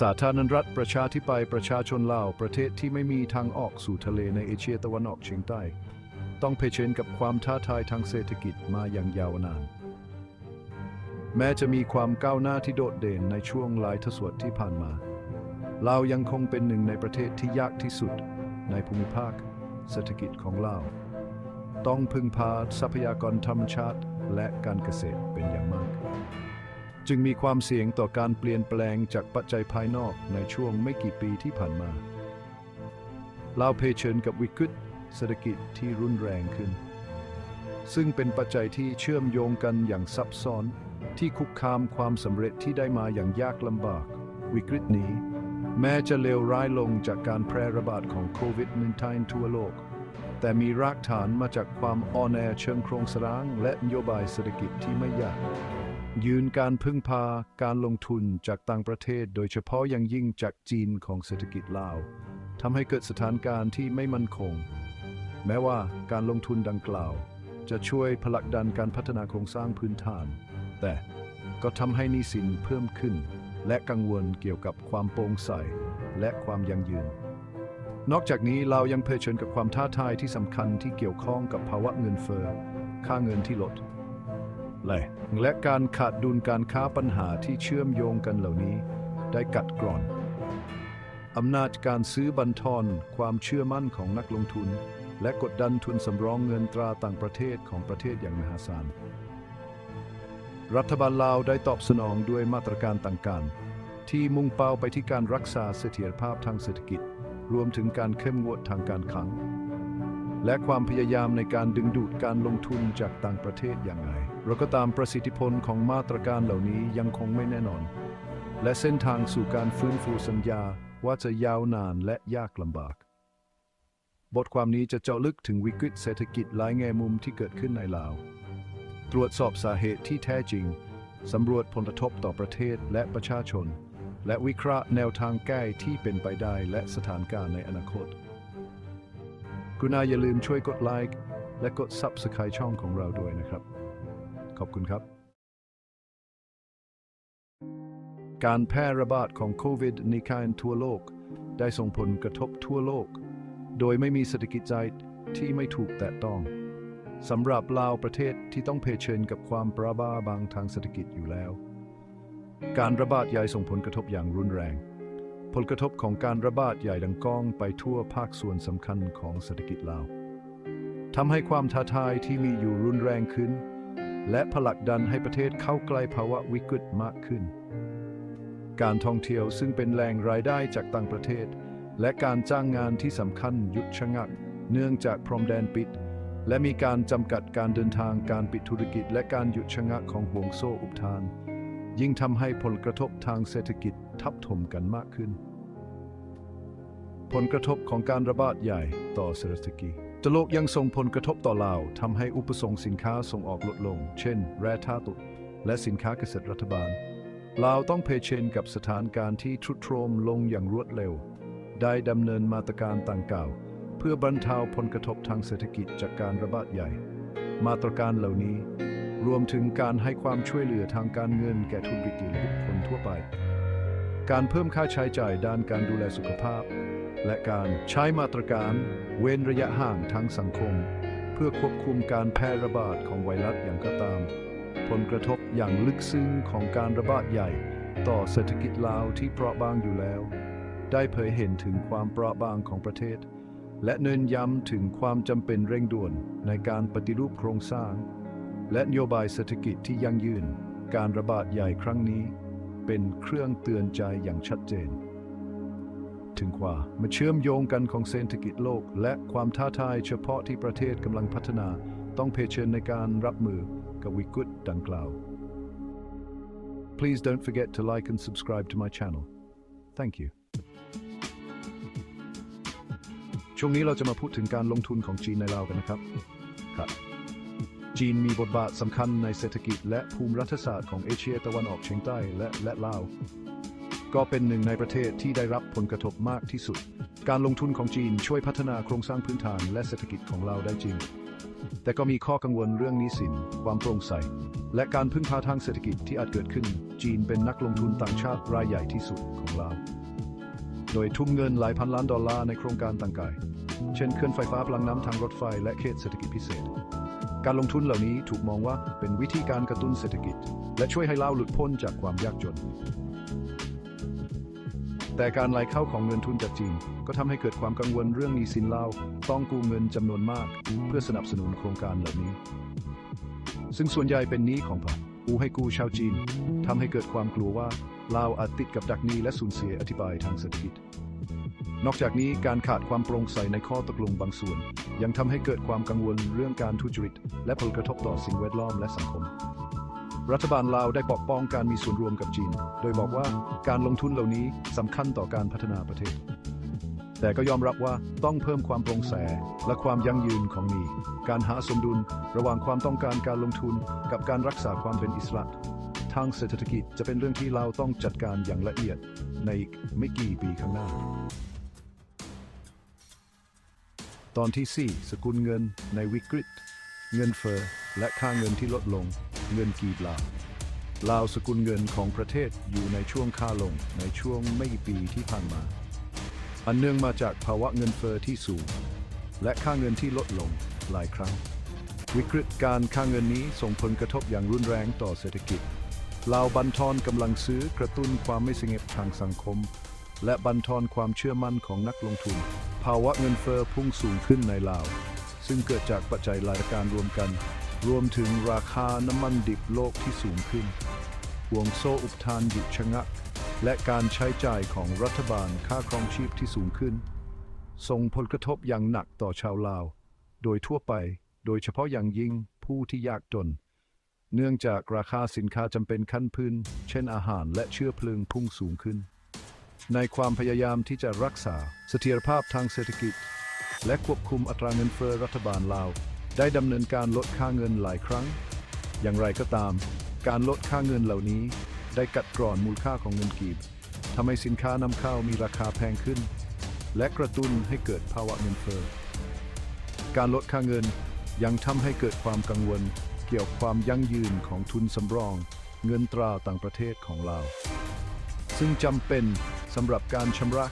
สาธารณรัฐประชาธิปไตยประชาชนลาวประเทศที่ไม่มีทางออกสู่ทะเลในเอเชียตะวันออกเฉียงใต้ ต้องเผชิญกับความท้าทายทางเศรษฐกิจมาอย่างยาวนาน แม้จะมีความก้าวหน้าที่โดดเด่นในช่วงหลายทศวรรษที่ผ่านมาลาวยังคงเป็นหนึ่งในประเทศที่ยากที่สุด ในภูมิภาค เศรษฐกิจของลาวต้องพึ่งพาทรัพยากรธรรมชาติและการเกษตรเป็นอย่างมาก จึงมีความเสี่ยงต่อการเปลี่ยนแปลงจากปัจจัยภายนอกในช่วงไม่กี่ปีที่ผ่านมาลาวเผชิญกับวิกฤตเศรษฐกิจที่รุนแรงขึ้น ซึ่งเป็นปัจจัยที่เชื่อมโยงกันอย่างซับซ้อนที่คุกคามความสำเร็จที่ได้มาอย่างยากลำบาก วิกฤตนี้ แม้จะเลวร้ายลงจากการแพร่ระบาดของโควิด -19 ทั่วโลก แต่มีรากฐานมาจากความอ่อนแอเชิงโครงสร้างและนโยบายเศรษฐกิจที่ไม่ยาก ยืนการพึ่งพาการลงทุนจากต่างประเทศ โดยเฉพาะอย่างยิ่งจากจีนของเศรษฐกิจลาวทำให้เกิดสถานการณ์ที่ไม่มั่นคง แม้ว่าการลงทุนดังกล่าว จะช่วยผลักดันการพัฒนาโครงสร้างพื้นฐาน แต่ก็ทำให้นี้สินเพิ่มขึ้น และกังวลเกี่ยวกับความโปร่งใสและความยั่งยืน นอกจากนี้เรายังเผชิญกับความท้าทายที่สำคัญที่เกี่ยวข้องกับภาวะเงินเฟ้อค่าเงินที่ลด และและการขาดดุลการค้าปัญหาที่เชื่อมโยงกันเหล่านี้ ได้กัดกร่อนอำนาจการซื้อบันทอนความเชื่อมั่นของนักลงทุน และกดดันทุนสำรองเงินตราต่างประเทศของประเทศอย่างมหาศาล รัฐบาลลาวได้ตอบสนองด้วยมาตรการต่างๆ ที่มุ่งเป้าไปที่การรักษาเสถียรภาพทางเศรษฐกิจ รวมถึงการเข้มงวดทางการคลังและความพยายามในการดึงดูดการลงทุนจากต่างประเทศอย่างไร เราก็ตามประสิทธิผลของมาตรการเหล่านี้ยังคงไม่แน่นอน และเส้นทางสู่การฟื้นฟูสัญญาว่าจะยาวนานและยากลำบาก บทความนี้จะเจาะลึกถึงวิกฤตเศรษฐกิจหลายแง่มุมที่เกิดขึ้นในลาว ตรวจสอบสาเหตุที่แท้จริง สำรวจผลกระทบต่อประเทศและประชาชน และวิเคราะห์แนวทางแก้ที่เป็นไปได้และสถานการณ์ในอนาคตกรุณาอย่าลืมช่วยกดไลค์และกด Subscribe ช่องของเราด้วยนะครับ ขอบคุณครับ การแพร่ระบาดของโควิดในการทั่วโลก ได้ส่งผลกระทบทั่วโลก โดยไม่มีเศรษฐกิจใจที่ไม่ถูกแตะต้องสำหรับลาวประเทศที่ต้องเผชิญกับความประบ้าบางทางเศรษฐกิจอยู่แล้ว การระบาดใหญ่ส่งผลกระทบอย่างรุนแรง ผลกระทบของการระบาดใหญ่ดังก้องไปทั่วภาคส่วนสำคัญของเศรษฐกิจลาวทำให้ความท้าทายที่มีอยู่รุนแรงขึ้น และผลักดันให้ประเทศเข้าใกล้ภาวะวิกฤตมากขึ้น การท่องเที่ยวซึ่งเป็นแหล่งรายได้จากต่างประเทศ และการจ้างงานที่สำคัญหยุดชะงัก เนื่องจากพรมแดนปิด และมีการจำกัดการเดินทางการปิดธุรกิจ และการหยุดชะงักของห่วงโซ่อุปทาน ยิ่งทำให้ผลกระทบทางเศรษฐกิจทับถมกันมากขึ้น ผลกระทบของการระบาดใหญ่ต่อเศรษฐกิจ ตะโลกยังส่งผลกระทบต่อลาวทำให้อุปสงค์สินค้าส่งออกลดลง เช่น แร่ธาตุและสินค้าเกษตรรัฐบาล ลาวต้องเผชิญกับสถานการณ์ที่ทรุดโทรมลงอย่างรวดเร็ว ได้ดำเนินมาตรการต่างกล่าว เพื่อบรรเทาผลกระทบทางเศรษฐกิจจากการระบาดใหญ่ มาตรการเหล่านี้ รวมถึงการให้ความช่วยเหลือทางการเงินแก่ธุรกิจและบุคคลทั่วไป การเพิ่มค่าใช้จ่ายด้านการดูแลสุขภาพ และการใช้มาตรการเว้นระยะห่างทางสังคม เพื่อควบคุมการแพร่ระบาดของไวรัสอย่างก็ตาม ผลกระทบอย่างลึกซึ้งของการระบาดใหญ่ ต่อเศรษฐกิจลาวที่เปราะบางอยู่แล้ว ได้เผยเห็นถึงความเปราะบางของประเทศ และเน้นย้ำถึงความจำเป็นเร่งด่วนในการปฏิรูปโครงสร้าง และนโยบายเศรษฐกิจที่ยั่งยืน การระบาดใหญ่ครั้งนี้ เป็นเครื่องเตือนใจอย่างชัดเจน ถึงความมาเชื่อมโยงกันของเศรษฐกิจโลก และความท้าทายเฉพาะที่ประเทศกำลังพัฒนา ต้องเผชิญในการรับมือกับวิกฤตดังกล่าว Please don't forget to like and subscribe to my channel. Thank you. ช่วงนี้เราจะมาพูดถึงการลงทุนของจีนในลาวกันนะครับครับจีนมีบทบาทสำคัญในเศรษฐกิจและภูมิรัฐศาสตร์ของเอเชียตะวันออกเฉียงใต้และและลาว ก็เป็นหนึ่งในประเทศที่ได้รับผลกระทบมากที่สุด การลงทุนของจีนช่วยพัฒนาโครงสร้างพื้นฐานและเศรษฐกิจของเราได้จริง แต่ก็มีข้อกังวลเรื่องนี้สิน ความโปร่งใส และการพึ่งพาทางเศรษฐกิจที่อาจเกิดขึ้น จีนเป็นนักลงทุนต่างชาติรายใหญ่ที่สุดของลาโดยทุ่มเงินหลายพันล้านดอลลาร์ในโครงการต่างกายเช่นเคลื่อนไฟฟ้าพลังน้ำทางรถไฟและเขตเศรษฐกิจพิเศษการลงทุนเหล่านี้ถูกมองว่าเป็นวิธีการกระตุ้นเศรษฐกิจ และช่วยให้ลาหลุดพ้นจากความยากจน แต่การไหลเข้าของเงินทุนจากจีน ก็ทำให้เกิดความกังวลเรื่องหนี้สินลาวต้องกู้เงินจำนวนมาก เพื่อสนับสนุนโครงการเหล่านี้ ซึ่งส่วนใหญ่เป็นหนี้ของผ่านผู้ให้กู้ชาวจีนทำให้เกิดความกลัวว่าลาวอาจติดกับดักหนี้และสูญเสียอธิบายทางเศรษฐกิจ นอกจากนี้การขาดความโปร่งใสในข้อตกลงบางส่วน ยังทำให้เกิดความกังวลเรื่องการทุจริต และผลกระทบต่อสิ่งแวดล้อมและสังคม รัฐบาลลาวได้ปกป้องการมีส่วนร่วมกับจีน โดยบอกว่าการลงทุนเหล่านี้สำคัญต่อการพัฒนาประเทศ แต่ก็ยอมรับว่าต้องเพิ่มความโปร่งใสและความยั่งยืนของหนี้การหาสมดุลระหว่างความต้องการการลงทุนกับการรักษาความเป็นอิสระ ทางเศรษฐกิจจะเป็นเรื่องที่เราต้องจัดการอย่างละเอียดในอีกไม่กี่ปีข้างหน้า ตอนที่ 4 สกุลเงินในวิกฤต เงินเฟอ้อและค่าเงินที่ลดลง เงินกีบลาวลาวสกุลเงินของประเทศอยู่ในช่วงค่าลงในช่วงไม่กี่ปีที่ผ่านมา อันเนื่องมาจากภาวะเงินเฟอ้อที่สูง และค่าเงินที่ลดลงหลายครั้ง วิกฤตการค่าเงินนี้ส่งผลกระทบอย่างรุนแรงต่อเศรษฐกิจลาวบันทอนกำลังซื้อกระตุ้นความไม่สงบทางสังคม และบันทอนความเชื่อมั่นของนักลงทุน ภาวะเงินเฟอ้อพุ่งสูงขึ้นในลาว ซึ่งเกิดจากปัจจัยหลายประการรวมกัน รวมถึงราคาน้ำมันดิบโลกที่สูงขึ้นห่วงโซ่อุปทานหยุดชะงัก และการใช้จ่ายของรัฐบาลค่าครองชีพที่สูงขึ้น ส่งผลกระทบอย่างหนักต่อชาวลาว โดยทั่วไป โดยเฉพาะอย่างยิ่งผู้ที่ยากจน เนื่องจากราคาสินค้าจำเป็นขั้นพื้น เช่นอาหารและเชื้อเพลิงพุ่งสูงขึ้น ในความพยายามที่จะรักษาเสถียรภาพทางเศรษฐกิจ และควบคุมอัตราเงินเฟ้อรัฐบาลลาว ได้ดำเนินการลดค่าเงินหลายครั้ง อย่างไรก็ตาม การลดค่าเงินเหล่านี้ ได้กัดกร่อนมูลค่าของเงินกีบทำให้สินค้านำเข้ามีราคาแพงขึ้น และกระตุ้นให้เกิดภาวะเงินเฟ้อการลดค่าเงินยังทำให้เกิดความกังวล เกี่ยวกับความยั่งยืนของทุนสำรอง เงินตราต่างประเทศของลาซึ่งจำเป็นสำหรับการชำระ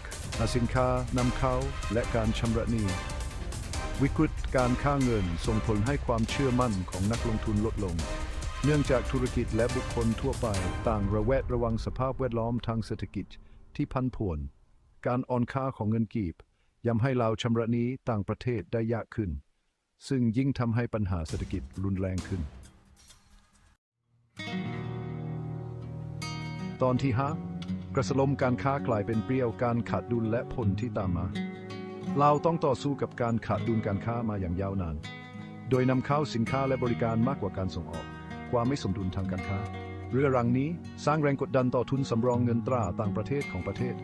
สินค้านำเข้าและการชำระหนี้ วิกฤตการค่าเงินส่งผลให้ความเชื่อมั่นของนักลงทุนลดลง เนื่องจากธุรกิจและบุคคลทั่วไปต่างระแวดระวังสภาพแวดล้อมทางเศรษฐกิจที่พันผวน การอ่อนค่าของเงินกีบย้ำให้เราชำระหนี้ต่างประเทศได้ยากขึ้น ซึ่งยิ่งทำให้ปัญหาเศรษฐกิจรุนแรงขึ้น ตอนที่ห้า กระสลมการค้ากลายเป็นเปรี้ยวการขาดดุลและผลที่ตามมาเราต้องต่อสู้กับการขาดดุลการค้ามาอย่างยาวนาน โดยนำเข้าสินค้าและบริการมากกว่าการส่งออก ความไม่สมดุลทางการค้า เรือรังนี้สร้างแรงกดดันต่อทุนสำรองเงินตราต่างประเทศของประเทศ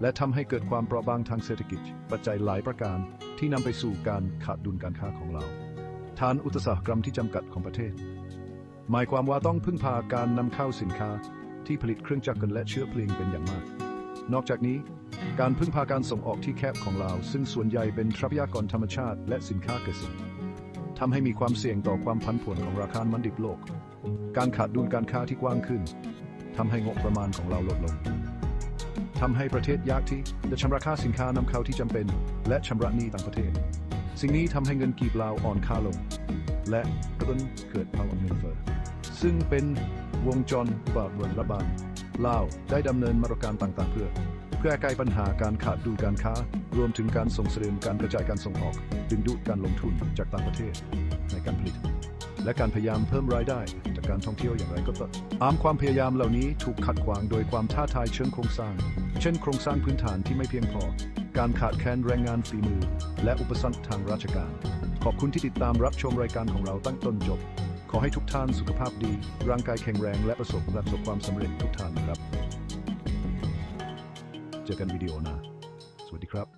และทำให้เกิดความเปราะบางทางเศรษฐกิจ ปัจจัยหลายประการที่นำไปสู่การขาดดุลการค้าของเรา ฐานอุตสาหกรรมที่จำกัดของประเทศ หมายความว่าต้องพึ่งพาการนำเข้าสินค้า ที่ผลิตเครื่องจักรและเชื้อเพลิงเป็นอย่างมาก นอกจากนี้การพึ่งพาการส่งออกที่แคบของเราซึ่งส่วนใหญ่เป็นทรัพยากรธรรมชาติและสินค้าเกษตรทำให้มีความเสี่ยงต่อความพันผวนของราคามันดิบโลก การขาดดุลการค้าที่กว้างขึ้นทำให้งบประมาณของเราลดลงทำให้ประเทศยากที่จะชำระค่าสินค้านำเข้าที่จำเป็น และชำระหนี้ต่างประเทศ สิ่งนี้ทำให้เงินกีบลาวอ่อนค่าลง และกระตุ้นเกิดภาวะเงินเฟ้อซึ่งเป็น วงจรบาดวนระบาดลาวได้ดำเนินมาตรการต่างๆ เพื่อเพื่อแก้ไขปัญหาการขาดดุลการค้า รวมถึงการส่งเสริมการกระจายการส่งออก ดึงดูดการลงทุนจากต่างประเทศในการผลิต และการพยายามเพิ่มรายได้จากการท่องเที่ยวอย่างไรก็ตามอามความพยายามเหล่านี้ถูกขัดขวางโดยความท้าทายเชิงโครงสร้าง เช่น โครงสร้างพื้นฐานที่ไม่เพียงพอ การขาดแคลนแรงงานฝีมือ และอุปสรรคทางราชการ ขอบคุณที่ติดตามรับชมรายการของเราตั้งต้นจบ ขอให้ทุกท่านสุขภาพดี ร่างกายแข็งแรงและประสบประสบความสำเร็จทุกท่านนะครับ เจอกันวิดีโอหน้าสวัสดีครับ